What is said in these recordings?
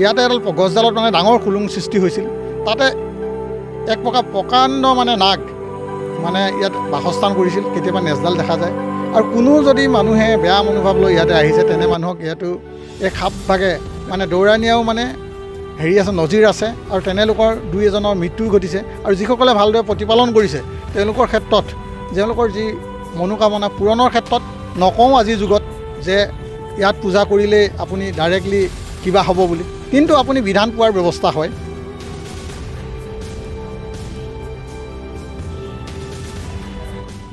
ইয়াতে এডাল গছডালত মানে ডাঙৰ খুলুং সৃষ্টি হৈছিল। তাতে এক প্ৰকাৰ প্ৰকাণ্ড মানে নাগ মানে ইয়াত বাসস্থান কৰিছিল, কেতিয়াবা নেজডাল দেখা যায়। আৰু কোনো যদি মানুহে বেয়া মনোভাৱ লৈ ইয়াতে আহিছে, তেনে মানুহক ইয়াতো এই খাপভাগে মানে দৌৰাই নিয়াও মানে হেৰি আছে, নজিৰ আছে। আৰু তেনেলোকৰ দুই এজনৰ মৃত্যু ঘটিছে। আৰু যিসকলে ভালদৰে প্ৰতিপালন কৰিছে, তেওঁলোকৰ ক্ষেত্ৰত, তেওঁলোকৰ যি মনোকামনা পূৰণৰ ক্ষেত্ৰত, নকওঁ আজিৰ যুগত যে ইয়াত পূজা কৰিলে আপুনি ডাইৰেক্টলি কিবা হ'ব বুলি। কিন্তু আপুনি বিধান পোৱাৰ ব্যৱস্থা হয়।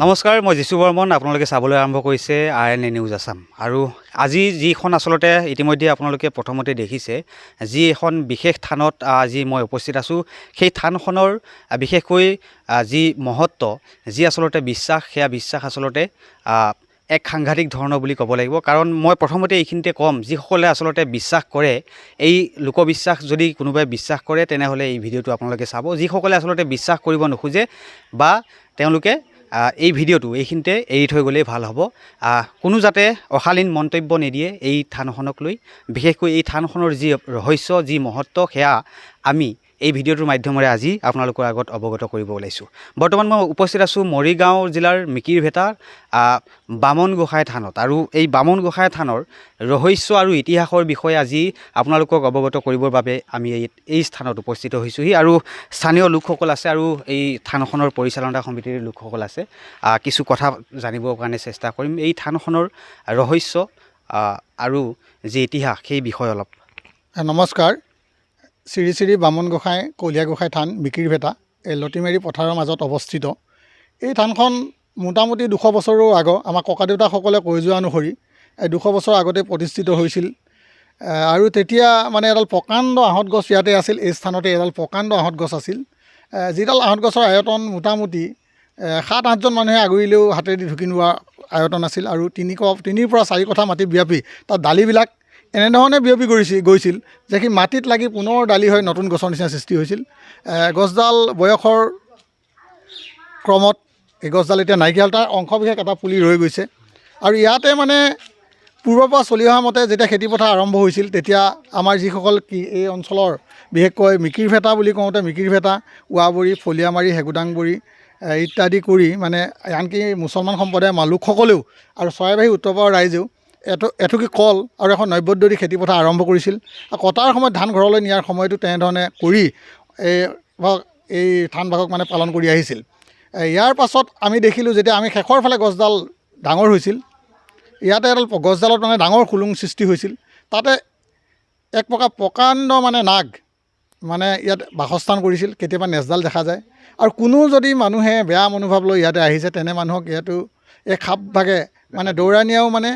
নমস্কাৰ মই যিচু বৰ্মন আপোনালোকে চাবলৈ আৰম্ভ কৰিছে R N A news Assam. আৰু আজি যিখন আচলতে ইতিমধ্যে আপোনালোকে প্ৰথমতে দেখিছে যি এখন বিশেষ থানত আজি মই উপস্থিত আছোঁ সেই থানখনৰ বিশেষকৈ যি মহত্ব যি আচলতে বিশ্বাস সেয়া বিশ্বাস আচলতে এক সাংঘাতিক ধৰণৰ বুলি ক'ব লাগিব। কাৰণ মই প্ৰথমতে এইখিনিতে ক'ম, যিসকলে আচলতে বিশ্বাস কৰে, এই লোকবিশ্বাস যদি কোনোবাই বিশ্বাস কৰে, তেনেহ'লে এই ভিডিঅ'টো আপোনালোকে চাব। যিসকলে আচলতে বিশ্বাস কৰিব নোখোজে বা তেওঁলোকে এই ভিডিঅ'টো, এইখিনিতে এৰি থৈ গ'লেই ভালো হ'ব। কোনো যাতে অশালীন মন্তব্য নিদিয়ে এই থানখনক লৈ। বিশেষকৈ এই থানখনৰ যি ৰহস্য, যি মহত্ব, সেয়া আমি এই ভিডিঅ'টোৰ মাধ্যমেৰে আজি আপোনালোকৰ আগত অৱগত কৰিব ওলাইছোঁ। বৰ্তমান মই উপস্থিত আছোঁ মৰিগাঁও জিলাৰ মিকিৰভেটাৰ বামন গোসাঁই থানত। আৰু এই বামন গোসাঁই থানৰ ৰহস্য আৰু ইতিহাসৰ বিষয়ে আজি আপোনালোকক অৱগত কৰিবৰ বাবে আমি এই এই স্থানত উপস্থিত হৈছোঁহি। আৰু স্থানীয় লোকসকল আছে আৰু এই থানখনৰ পৰিচালনা সমিতিৰ লোকসকল আছে। কিছু কথা জানিবৰ কাৰণে চেষ্টা কৰিম। এই থানখনৰ ৰহস্য আৰু যি ইতিহাস সেই বিষয়ে অলপ। নমস্কাৰ। শ্ৰী শ্ৰী বামন গোসাঁই কলীয়া গোসাঁই থান মিকিৰভেটা এই লতিমাৰী পথাৰৰ মাজত অৱস্থিত। এই থানখন মোটামুটি দুশ বছৰো আগৰ আমাৰ ককা দেউতাসকলে কৈ যোৱা অনুসৰি এই দুশ বছৰ আগতে প্ৰতিষ্ঠিত হৈছিল। আৰু তেতিয়া মানে এডাল প্ৰকাণ্ড আহঁত গছ ইয়াতে আছিল এই স্থানতে এডাল প্ৰকাণ্ড আহঁত গছ আছিল। যিডাল আহঁত গছৰ আয়তন মোটামুটি সাত আঠজন মানুহে আগুৰিলেও হাতেদি ঢুকি নোৱা আয়তন আছিল। আৰু তিনি ক তিনিৰ পৰা চাৰি কঠা মাটি ব্যাপী তাত ডালিবিলাক এনেধৰণে বিয়পি কৰিছিল গৈছিল যে সি মাটিত লাগি পুনৰ ডালি হৈ নতুন গছৰ নিচিনা সৃষ্টি হৈছিল। গছডাল বয়সৰ ক্ৰমত এই গছডাল এতিয়া নাইকিয়া হ'ল। তাৰ অংশবিশেষ এটা পুলি ৰৈ গৈছে। আৰু ইয়াতে মানে পূৰ্বৰ পৰা চলি অহা মতে যেতিয়া খেতিপথাৰ আৰম্ভ হৈছিল তেতিয়া আমাৰ যিসকল কি এই অঞ্চলৰ বিশেষকৈ মিকিৰভেটা বুলি কওঁতে মিকিৰভেটা ৱাবৰী ফলিয়ামাৰী হেগুদাংবৰী ইত্যাদি কৰি মানে আনকি মুছলমান সম্প্ৰদায়ৰ লোকসকলেও আৰু চৰাইবাহী উত্তৰ পাৰৰ ৰাইজেও এটু এটুকি কল? আৰু এখন নৈবদ্যদি খেতিপথাৰ আৰম্ভ কৰিছিল। আৰু কটাৰ সময়ত ধান ঘৰলৈ নিয়াৰ সময়তো তেনেধৰণে কৰি এই এই ধান ভাগক মানে পালন কৰি আহিছিল। ইয়াৰ পাছত আমি দেখিলোঁ যেতিয়া আমি শেষৰ ফালে গছডাল ডাঙৰ হৈছিল ইয়াতে এডাল গছডালত মানে ডাঙৰ খুলুং সৃষ্টি হৈছিল। তাতে এক প্ৰকাৰ প্ৰকাণ্ড মানে নাগ মানে ইয়াত বাসস্থান কৰিছিল কেতিয়াবা নেজডাল দেখা যায়। আৰু কোনো যদি মানুহে বেয়া মনোভাৱ লৈ ইয়াতে আহিছে তেনে মানুহক ইয়াতো এই খাপভাগে মানে দৌৰাই নিয়াও মানে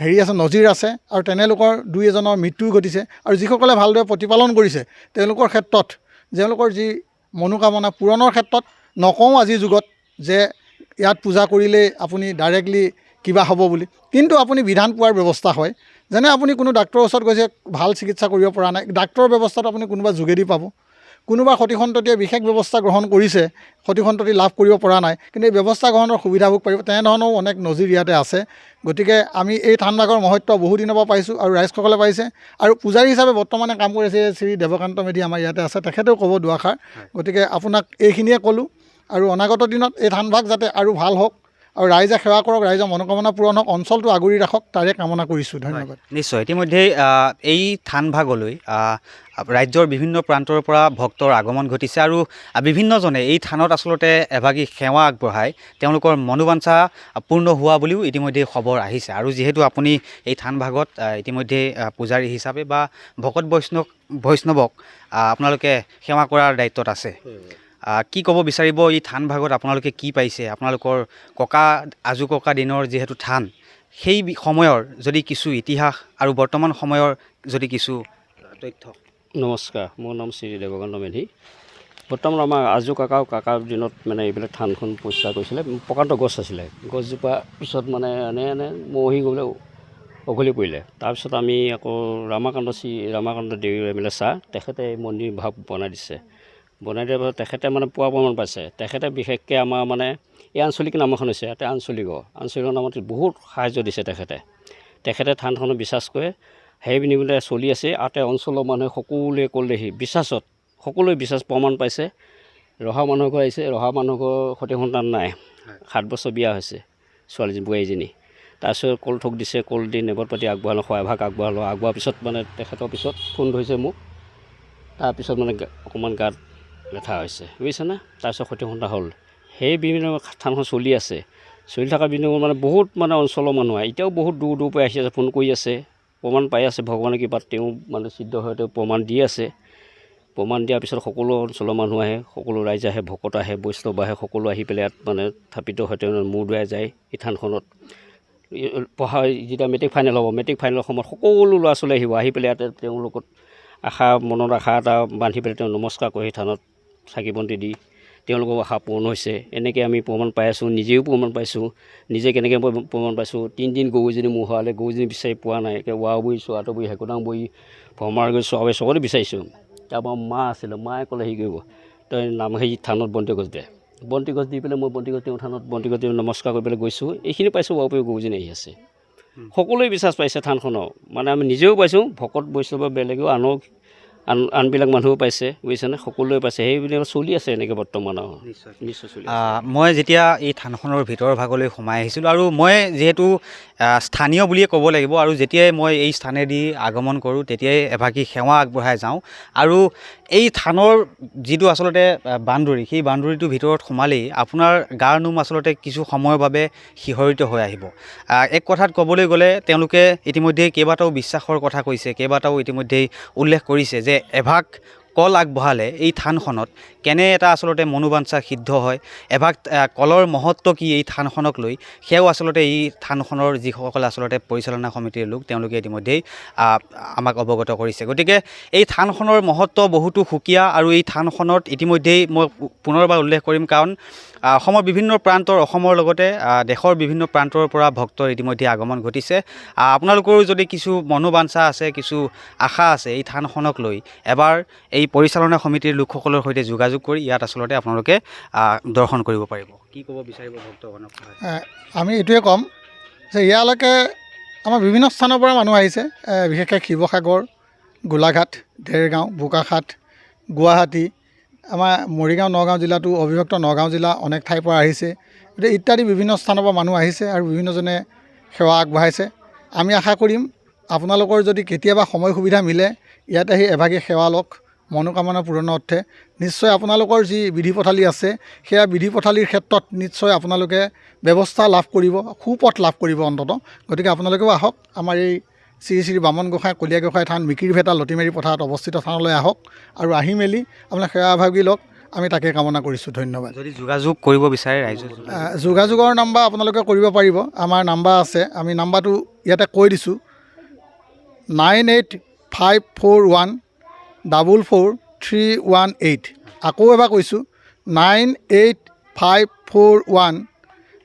হেৰি আছে নজিৰ আছে আৰু তেনেলোকৰ দুই এজনৰ মৃত্যু ঘটিছে আৰু যিসকলে ভালদৰে প্ৰতিপালন কৰিছে তেওঁলোকৰ ক্ষেত্ৰত তেওঁলোকৰ যি মনোকামনা পূৰণৰ ক্ষেত্ৰত নকওঁ আজিৰ যুগত যে ইয়াত পূজা কৰিলে আপুনি ডাইৰেক্টলি কিবা হ'ব বুলি। কিন্তু আপুনি বিধান পোৱাৰ ব্যৱস্থা হয়। যেনে আপুনি কোনো ডাক্তৰৰ ওচৰত গৈছে ভাল চিকিৎসা কৰিব পৰা নাই ডাক্তৰৰ ব্যৱস্থাটো আপুনি কোনোবা যোগেদি পাব। কোনোবা সতিসন্ততিয়ে বিশেষ ব্যৱস্থা গ্ৰহণ কৰিছে সতিসন্ততি লাভ কৰিব পৰা নাই। কিন্তু এই ব্যৱস্থা গ্ৰহণৰ সুবিধাভোগ পাৰিব তেনেধৰণৰো অনেক নজিৰ ইয়াতে আছে। গতিকে আমি এই থানভাগৰ মহত্ব বহুদিনৰ পৰা পাইছোঁ আৰু ৰাইজসকলে পাইছে। আৰু পূজাৰী হিচাপে বৰ্তমানে কাম কৰি আছে শ্ৰী দেৱকান্ত মেধি আমাৰ ইয়াতে আছে তেখেতেও ক'ব দুআষাৰ। গতিকে আপোনাক এইখিনিয়ে ক'লোঁ। আৰু অনাগত দিনত এই ধানভাগ যাতে আৰু ভাল হওক আৰু ৰাইজে সেৱা কৰক ৰাইজৰ মনোকামনা পূৰণ হওক অঞ্চলটো আগুৰি ৰাখক তাৰে কামনা কৰিছোঁ ধন্যবাদ। নিশ্চয়। ইতিমধ্যেই আহ, এই থানভাগলৈ ৰাজ্যৰ বিভিন্ন প্ৰান্তৰ পৰা ভক্তৰ আগমন ঘটিছে আৰু বিভিন্নজনে এই থানত আচলতে এভাগী সেৱা আগবঢ়াই তেওঁলোকৰ মনোবাঞ্ছা পূৰ্ণ হোৱা বুলিও ইতিমধ্যে খবৰ আহিছে। আৰু যিহেতু আপুনি এই থানভাগত ইতিমধ্যে পূজাৰী হিচাপে বা ভকত বৈষ্ণৱ বৈষ্ণৱক আপোনালোকে সেৱা কৰাৰ দায়িত্বত আছে। কি ক'ব বিচাৰিব এই থানভাগত আপোনালোকে কি পাইছে? আপোনালোকৰ ককা আজু ককা দিনৰ যিহেতু থান সেই সময়ৰ যদি কিছু ইতিহাস আৰু বৰ্তমান সময়ৰ যদি কিছু তথ্য। নমস্কাৰ মোৰ নাম শ্ৰী দেৱকান্ত মেধি। বৰ্তমান আমাৰ আজু কাকা কাকাৰ দিনত মানে এইবিলাক থানখন পৰিষ্কাৰ কৰিছিলে প্ৰকাণ্ড গছ আছিলে। গছজোপা পিছত মানে এনে এনে মৰহি গ'লে অঘলি পৰিলে। তাৰপিছত আমি আকৌ Ramakanta Shri Ramakanta Dewri M L A sir তেখেতে এই মন্দিৰ ভাগ বনাই দিছে। বনাই দিয়াৰ পাছত তেখেতে মানে পোৱা প্ৰমাণ পাইছে। তেখেতে বিশেষকৈ আমাৰ মানে এই আঞ্চলিক নাম এখন হৈছে ইয়াতে আঞ্চলিকৰ আঞ্চলিকৰ নামত বহুত সাহাৰ্য দিছে তেখেতে। তেখেতে থানখনত বিশ্বাস কৰে সেই বিনিময়তে চলি আছে। আতে অঞ্চলৰ মানুহে সকলোৱে ক'লেহি বিশ্বাসত সকলোৱে বিশ্বাস প্ৰমাণ পাইছে। ৰহা মানুহ ঘৰ আহিছে ৰহা মানুহ ঘৰ সতি সন্তান নাই। সাত বছৰ বিয়া হৈছে ছোৱালীজনী বোৱাৰীজনী তাৰপিছত কল থোক দিছে কল দি নেবত পাতি আগবঢ়ালোঁ সহায়ভাগ আগবঢ়ালোঁ। আগবঢ়াৰ পিছত মানে তেখেতৰ পিছত ফোন ধৰিছে মোক। তাৰপিছত মানে অকণমান গাত লেঠা হৈছে বুজিছেনে? তাৰপিছত সতি সন্তান হ'ল সেই বিভিন্ন থানখন চলি আছে চলি থকা বিনিময়ত মানে বহুত মানে অঞ্চলৰ মানুহ আহে। এতিয়াও বহুত দূৰ দূৰ পৰা আহি আছে ফোন কৰি আছে প্ৰমাণ পাই আছে ভগৱানৰ কৃপাত তেওঁ মানে সিদ্ধ হৈ তেওঁ প্ৰমাণ দি আছে। প্ৰমাণ দিয়াৰ পিছত সকলো অঞ্চলৰ মানুহ আহে সকলো ৰাইজ আহে ভকত আহে বৈষ্ণৱ আহে সকলো আহি পেলাই ইয়াত মানে স্থাপিত হৈ তেওঁ মূৰ দোৱাই যায় এই থানখনত। পঢ়া যেতিয়া মেট্ৰিক ফাইনেল হ'ব মেট্ৰিক ফাইনেলৰ সময়ত সকলো ল'ৰা ছোৱালী আহিব আহি পেলাই ইয়াতে তেওঁৰ লগত আশা মনত আশা এটা বান্ধি পেলাই তেওঁ নমস্কাৰ কৰি সেই থানত। চাকি বন্তি দি তেওঁলোকৰ আশা পূৰণ হৈছে। এনেকৈ আমি প্ৰমাণ পাই আছোঁ নিজেও প্ৰমাণ পাইছোঁ নিজে কেনেকৈ প্ৰ- প্ৰমাণ পাইছোঁ। তিনিদিন গৰুজনী মোৰ হোৱালে গৰুজনী বিচাৰি পোৱা নাই একে ৱা বৰি চোৱাটো বৰি হেকুদাং বৰি ভ্ৰমাৰ গৈ চোৱা বৰি চবতে বিচাৰিছোঁ। তাৰপৰা মা আছিলে মায়ে ক'লে হেৰি কৰিব তই নাম সেই থানত বন্তি গছ দে। বন্তি গছ দি পেলাই মই বন্তি গছ তেওঁ থানত বন্তি গছ নমস্কাৰ কৰি পেলাই গৈছোঁ। এইখিনি পাইছোঁ ৱা বৰি গৰুজনী আহি আছে। সকলোৱে বিশ্বাস পাইছে থানখনৰ। মানে আমি নিজেও পাইছোঁ ভকত বৈষ্ণৱ বেলেগেও আনক আন আনবিলাক মানুহেও পাইছে বুজিছেনে? সকলোৱে পাইছে। সেইবিলাক চলি আছে এনেকৈ বৰ্তমান আৰু নিশ্চয় চলি মই যেতিয়া এই থানখনৰ ভিতৰ ভাগলৈ সোমাই আহিছিলোঁ আৰু মই যিহেতু স্থানীয় বুলিয়ে ক'ব লাগিব আৰু যেতিয়াই মই এই স্থানেদি আগমন কৰোঁ তেতিয়াই এভাগী সেৱা আগবঢ়াই যাওঁ। আৰু এই থানৰ যিটো আচলতে বাউণ্ডৰী সেই বাউণ্ডৰীটোৰ ভিতৰত সোমালেই আপোনাৰ গাৰ নোম আচলতে কিছু সময়ৰ বাবে শিহৰিত হৈ আহিব। আহ, এক কথাত ক'বলৈ গ'লে তেওঁলোকে ইতিমধ্যেই কেইবাটাও বিশ্বাসৰ কথা কৈছে কেইবাটাও ইতিমধ্যেই উল্লেখ কৰিছে যে এভাগ কল আগবঢ়ালে এই থানখনত কেনে এটা আচলতে মনোবাঞ্ছা সিদ্ধ হয় এভাগ কলৰ মহত্ব কি এই থানখনক লৈ সেয়াও আচলতে এই থানখনৰ যিসকলে আচলতে পৰিচালনা সমিতিৰ লোক তেওঁলোকে ইতিমধ্যেই আমাক অৱগত কৰিছে। গতিকে এই থানখনৰ মহত্ব বহুতো সুকীয়া আৰু এই থানখনত ইতিমধ্যেই মই পুনৰবাৰ উল্লেখ কৰিম কাৰণ অসমৰ বিভিন্ন প্ৰান্তৰ অসমৰ লগতে দেশৰ বিভিন্ন প্ৰান্তৰ পৰা ভক্তৰ ইতিমধ্যে আগমন ঘটিছে। আপোনালোকৰো যদি কিছু মনোবাঞ্ছা আছে কিছু আশা আছে এই থানখনক লৈ এবাৰ এই পৰিচালনা সমিতিৰ লোকসকলৰ সৈতে যোগাযোগ কৰি ইয়াত আচলতে আপোনালোকে দৰ্শন কৰিব পাৰিব। কি ক'ব বিচাৰিব ভক্তগণক? আমি এইটোৱে ক'ম যে ইয়ালৈকে আমাৰ বিভিন্ন স্থানৰ পৰা মানুহ আহিছে বিশেষকৈ শিৱসাগৰ গোলাঘাট ঢেৰগাঁও বোকাখাট গুৱাহাটী আমাৰ মৰিগাঁও, নগাঁও জিলাতো অবিভক্ত নগাঁও জিলা অনেক ঠাইৰ পৰা আহিছে। গতিকে ইত্যাদি বিভিন্ন স্থানৰ পৰা মানুহ আহিছে আৰু বিভিন্নজনে সেৱা আগবঢ়াইছে। আমি আশা কৰিম, আপোনালোকৰ যদি কেতিয়াবা সময় সুবিধা মিলে, ইয়াত আহি এভাগী সেৱা লওক, মনোকামনা পূৰণৰ অৰ্থে। নিশ্চয় আপোনালোকৰ যি বিধি পথালি আছে, সেয়া বিধি পথালিৰ ক্ষেত্ৰত নিশ্চয় আপোনালোকে ব্যৱস্থা লাভ কৰিব, সুপথ লাভ কৰিব অন্ততঃ। গতিকে আপোনালোকেও আহক, আমাৰ এই শ্ৰী শ্ৰী বামন গোঁসাই কলীয়া গোঁসাই থান মিকিৰ ভেটা লতিমাৰী পথাৰত অৱস্থিত থানলৈ আহক আৰু আহি মেলি আপোনাক সেৱা ভাগি লওক আমি তাকে কামনা কৰিছোঁ ধন্যবাদ। যদি যোগাযোগ কৰিব বিচাৰে ৰাইজে যোগাযোগৰ নাম্বাৰ আপোনালোকে কৰিব পাৰিব আমাৰ নাম্বাৰ আছে আমি নাম্বাৰটো ইয়াতে কৈ দিছোঁ। Nine eight five four one double four three one eight. আকৌ এবাৰ কৈছোঁ nine eight five four one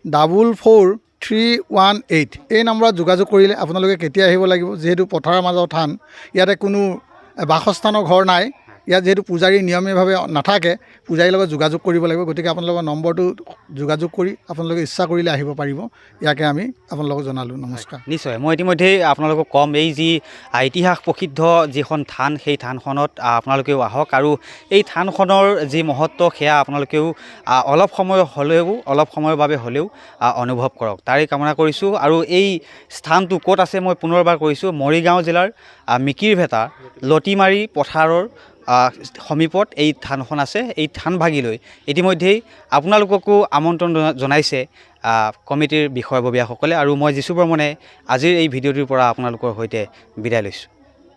double four three one eight এই নম্বৰত যোগাযোগ কৰিলে আপোনালোকে কেতিয়া আহিব লাগিব যিহেতু পথাৰৰ মাজৰ থান ইয়াতে কোনো বাসস্থানৰ ঘৰ নাই। ইয়াত যিহেতু পূজাৰী নিয়মীয়াভাৱে নাথাকে পূজাৰীৰ লগত যোগাযোগ কৰিব লাগিব। গতিকে আপোনালোকৰ নম্বৰটো যোগাযোগ কৰি আপোনালোকে ইচ্ছা কৰিলে আহিব পাৰিব। ইয়াকে আমি আপোনালোকক জনালোঁ। নমস্কাৰ। নিশ্চয়। মই ইতিমধ্যেই আপোনালোকক ক'ম এই যি ইতিহাস প্ৰসিদ্ধ যিখন থান সেই থানখনত আপোনালোকেও আহক আৰু এই থানখনৰ যি মহত্ব সেয়া আপোনালোকেও অলপ সময় হ'লেও অলপ সময়ৰ বাবে হ'লেও অনুভৱ কৰক। তাৰেই কামনা কৰিছোঁ আৰু এই স্থানটো ক'ত আছে মই পুনৰবাৰ কৈছোঁ মৰিগাঁও জিলাৰ মিকিৰভেটা লতিমাৰী পথাৰৰ সমীপত এই থানখন আছে, এই থান ভাগিলৈ। ইতিমধ্যেই আপোনালোককো আমন্ত্ৰণ জনা- জনাইছে কমিটিৰ বিষয়ববীয়াসকলে। আৰু মই যিচু বৰ্মনে আজিৰ এই ভিডিঅ'টোৰ পৰা আপোনালোকৰ সৈতে বিদায় লৈছোঁ।